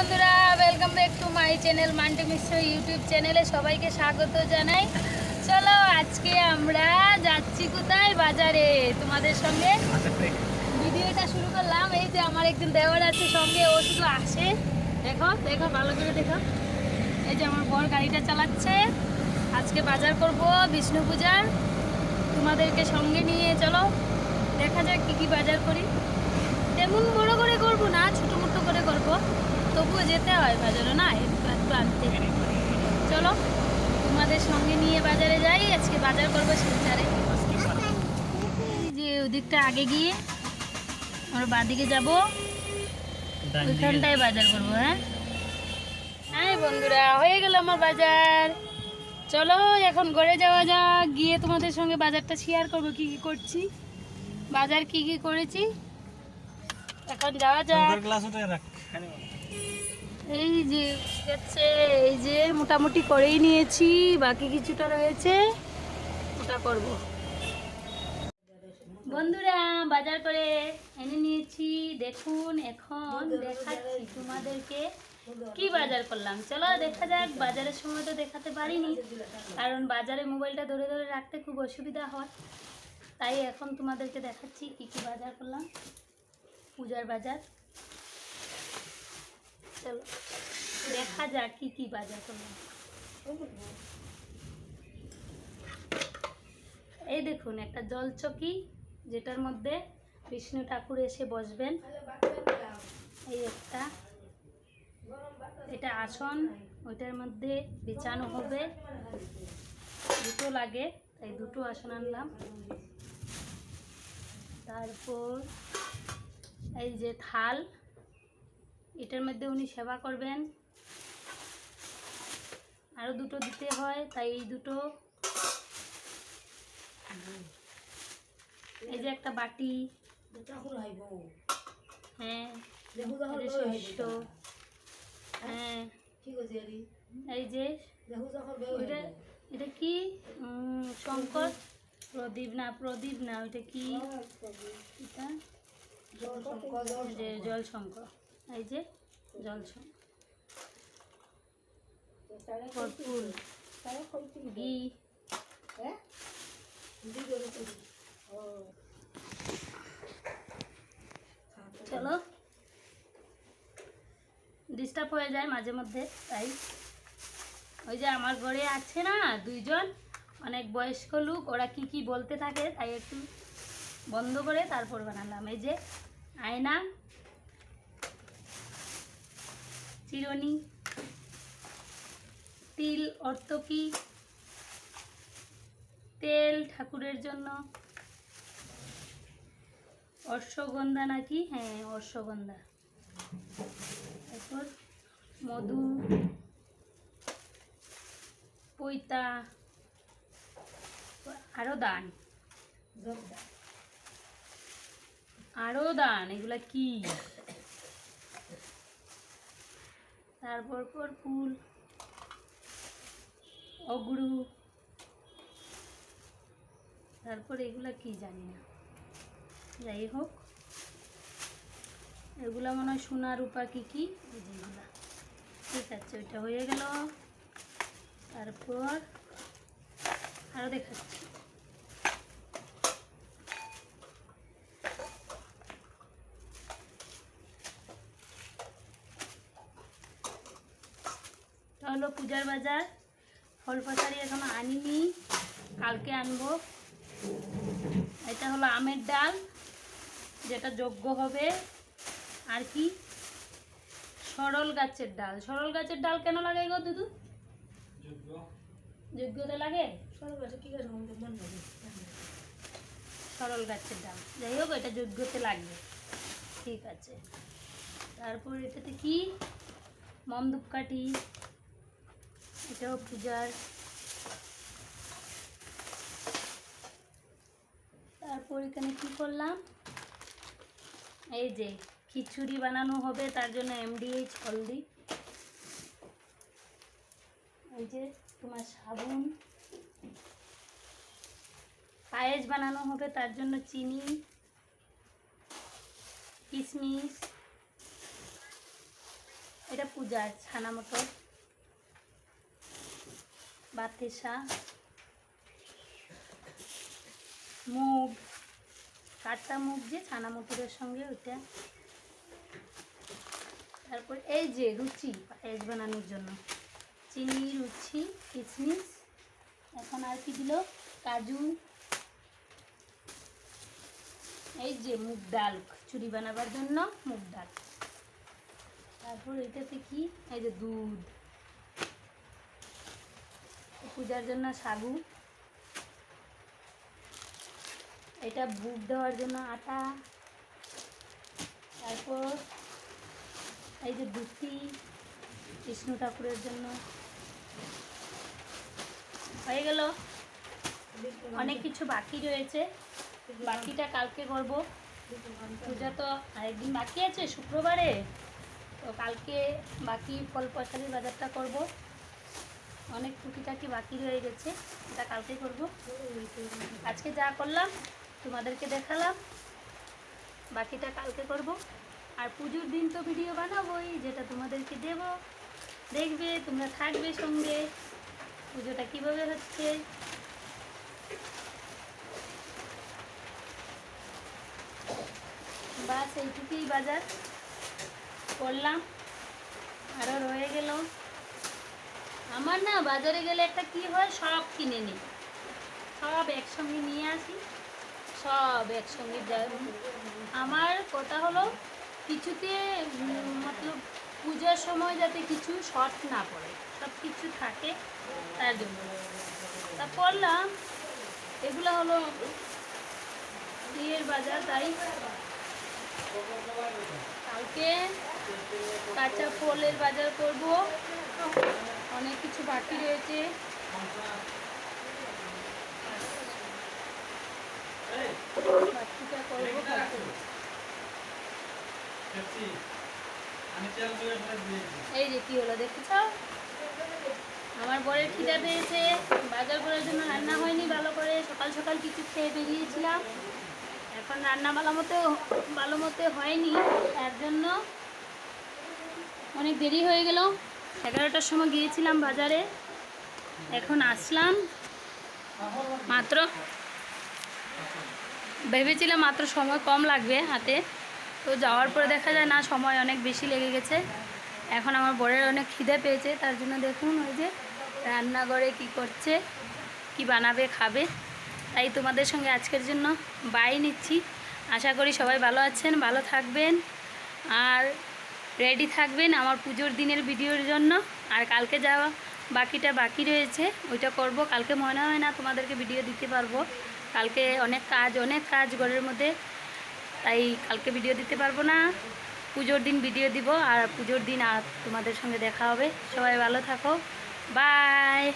বন্ধুরা welcome back to my channel Manti Mishra YouTube চ্যানেলে সবাইকে স্বাগত জানাই। চলো আজকে আমরা যাচ্ছি কোথায়? বাজারে। তোমাদের সঙ্গে ভিডিওটা শুরু করলাম। এই যে আমার একজন দেওয়ার আছে সঙ্গে ও শুধু আসে। দেখো দেখো ভালো করে দেখো। এই যে আমার বর গাড়িটা চালাচ্ছে। আজকে বাজার করব বিষ্ণু পূজার। তোমাদেরকে সঙ্গে নিয়ে চলো। দেখা যাক কী কী বাজার করি। তেমন বড় করে করব না ছোটো মোটো করে করব। তবুও যেতে হয় বাজারও না? একটু আনতে চলো তোমাদের সঙ্গে নিয়ে বাজারে যাই। আজকে বাজার করব এই যে ওদিকটা আগে গিয়ে আমরা বাদিকে যাব। ওইখানটায় বাজার করব হ্যাঁ? হ্যাঁ বন্ধুরা হয়ে গেল আমার বাজার। চলো এখন ঘরে যাওয়া যাক। গিয়ে তোমাদের সঙ্গে বাজারটা শেয়ার করব কি কি করছি। বাজার কি কি করেছি। এখন যাওয়া যাক। এই যে হচ্ছে এই যে মোটামুটি করেই নিয়েছি, বাকি কিছুটা রয়েছে, ওটা করব। বন্ধুরা, বাজার করে এনে নিয়েছি, দেখুন, এখন দেখাচ্ছি তোমাদেরকে কি বাজার করলাম। চলো, দেখা যাক, বাজারের সময় তো দেখাতে পারিনি, কারণ বাজারে মোবাইলটা ধরে ধরে রাখতে খুব অসুবিধা হয়। তাই এখন তোমাদেরকে দেখাচ্ছি কি কি বাজার করলাম। পূজার বাজার। চলো। দেখা যাক কি কি বাজার করলাম এই দেখুন, একটা জলচকি যেটার মধ্যে বিষ্ণু ঠাকুর এসে বসবেন। এই একটা। এটা আসন, ওইটার মধ্যে বিছানো হবে। দুটো লাগে, তাই দুটো আসন আনলাম। তারপর এই যে থাল এটার মধ্যে উনি সেবা করবেন। আরও দুটো দিতে হয় তাই এই দুটো। এই যে একটা বাটি। হ্যাঁ এই যে শস্য হ্যাঁ এই যে ওইটা এটা কি? শঙ্কর? প্রদীপ না প্রদীপ না ওইটা কি? এটা? জল শঙ্কর এই যে জল শঙ্কর কর্পূর। ঘি। চলো। ডিস্টার্ব হয়ে যায় মাঝে মধ্যে তাই। ওই যে আমার ঘরে আছে না দুইজন অনেক বয়স্ক লোক ওরা কি কি বলতে থাকে তাই একটু বন্ধ করে তারপর বানালাম। এই যে আয়না চিরনি। তিল অর্তকি তেল ঠাকুরের জন্য। অশ্বগন্ধা নাকি? হ্যাঁ অশ্বগন্ধা। তারপর মধু, পৈতা আরও দান। আরও দান, এগুলা কি? তারপর পর ফুল, অগুরু। তারপর এগুলা কি জানি না। যাই হোক, এগুলা মনে হয় সোনা, রূপা, কি কি? যে ঠিক আছে, ওইটা হয়ে গেল। তারপর আরও দেখাচ্ছি। হলো পূজার বাজার। ফল পাতারি এখনও আনিনি কালকে আনব। এটা হলো আমের ডাল যেটা যোগ্য হবে। আর কি? সরল গাছের ডাল। সরল গাছের ডাল কেন লাগে গো দুদু? যোগ্যতে লাগে? সরল গাছের ডাল। যাই হোক এটা যোগ্যতে লাগবে। ঠিক আছে। তারপর এটাতে কি? মম ধূপকাঠি এটাও পূজার। তারপর এখানে কি করলাম? এই যে খিচুড়ি বানানো হবে, তার জন্য এমডিএইচ হলদি। এই যে তোমার সাবুন। পায়েস বানানো হবে, তার জন্য চিনি। কিশমিশ। এটা পূজার, ছানা মটর। বাতেসা, মুগ, কাঁচা মুগ যে ছানা মটরের সঙ্গে ওইটা। তারপর এই যে রুচি পায়েস বানানোর জন্য। চিনি, রুচি কিশমিশ এখন আর কি দিল? কাজু। এই যে মুগ ডাল, চুরি বানাবার জন্য মুগ ডাল। তারপর এটাতে কি? এই যে দুধ। পূজার জন্য সাগু। এটা বুক দেওয়ার জন্য আটা। তারপর এই যে দুটি কৃষ্ণ ঠাকুরের জন্য। হয়ে গেল। অনেক কিছু বাকি রয়েছে। বাকিটা কালকে করব। পূজা তো আরেকদিন বাকি আছে, শুক্রবারে। তো কালকে বাকি ফল পয়সালির বাজারটা করব। অনেক টুকিটাকি বাকি রয়ে গেছে, এটা কালকে করব। আজকে যা করলাম, তোমাদেরকে দেখালাম, বাকিটা কালকে করব। আর পুজোর দিন তো ভিডিও বানাবোই, যেটা তোমাদেরকে দেব। দেখবে, তোমরা থাকবে সঙ্গে, পুজোটা কীভাবে হচ্ছে। বাস, এইটুকুই বাজার। করলাম আরও রয়ে গেল আমার না বাজারে গেলে একটা কি হয়, সব কিনে নিই। সব একসঙ্গে নিয়ে আসি, সব একসঙ্গে যা আমার কথা হলো, কিছুতে মতলব পূজার সময় যাতে কিছু শর্ট না পড়ে, সব কিছু থাকে তার জন্য। তা পড়লাম, এগুলো হলো ইয়ের বাজার, তাই। কালকে কাঁচা ফলের বাজার করব। অনেক কিছু বাকি রয়েছে। এই যে কি হলো দেখেছ আমার বরের খিদা পেয়েছে। বাজার করার জন্য রান্না হয়নি ভালো করে। সকাল সকাল কিছু খেয়ে বেরিয়েছিলাম। এখন রান্না ভালো মতো ভালো মতো হয়নি। তার জন্য অনেক দেরি হয়ে গেল। এগারোটার সময় গিয়েছিলাম বাজারে। এখন আসলাম। মাত্র ভেবেছিলাম মাত্র সময় কম লাগবে হাতে। তো যাওয়ার পরে দেখা যায়, না, সময় অনেক বেশি লেগে গেছে। এখন আমার বরের অনেক খিদে পেয়েছে, তার জন্য দেখুন ওই যে রান্নাঘরে কি করছে, কি বানাবে, খাবে। তাই তোমাদের সঙ্গে আজকের জন্য বাই নিচ্ছি। আশা করি সবাই ভালো আছেন, ভালো থাকবেন। আর রেডি থাকবেন আমার পুজোর দিনের ভিডিওর জন্য। আর কালকে যাওয়া বাকিটা বাকি রয়েছে, ওইটা করব। কালকে মনে হয় না তোমাদেরকে ভিডিও দিতে পারব। কালকে অনেক কাজ অনেক কাজ ঘরের মধ্যে। তাই কালকে ভিডিও দিতে পারব না। পুজোর দিন ভিডিও দিব। আর পুজোর দিন আর তোমাদের সঙ্গে দেখা হবে। সবাই ভালো থাকো। বাই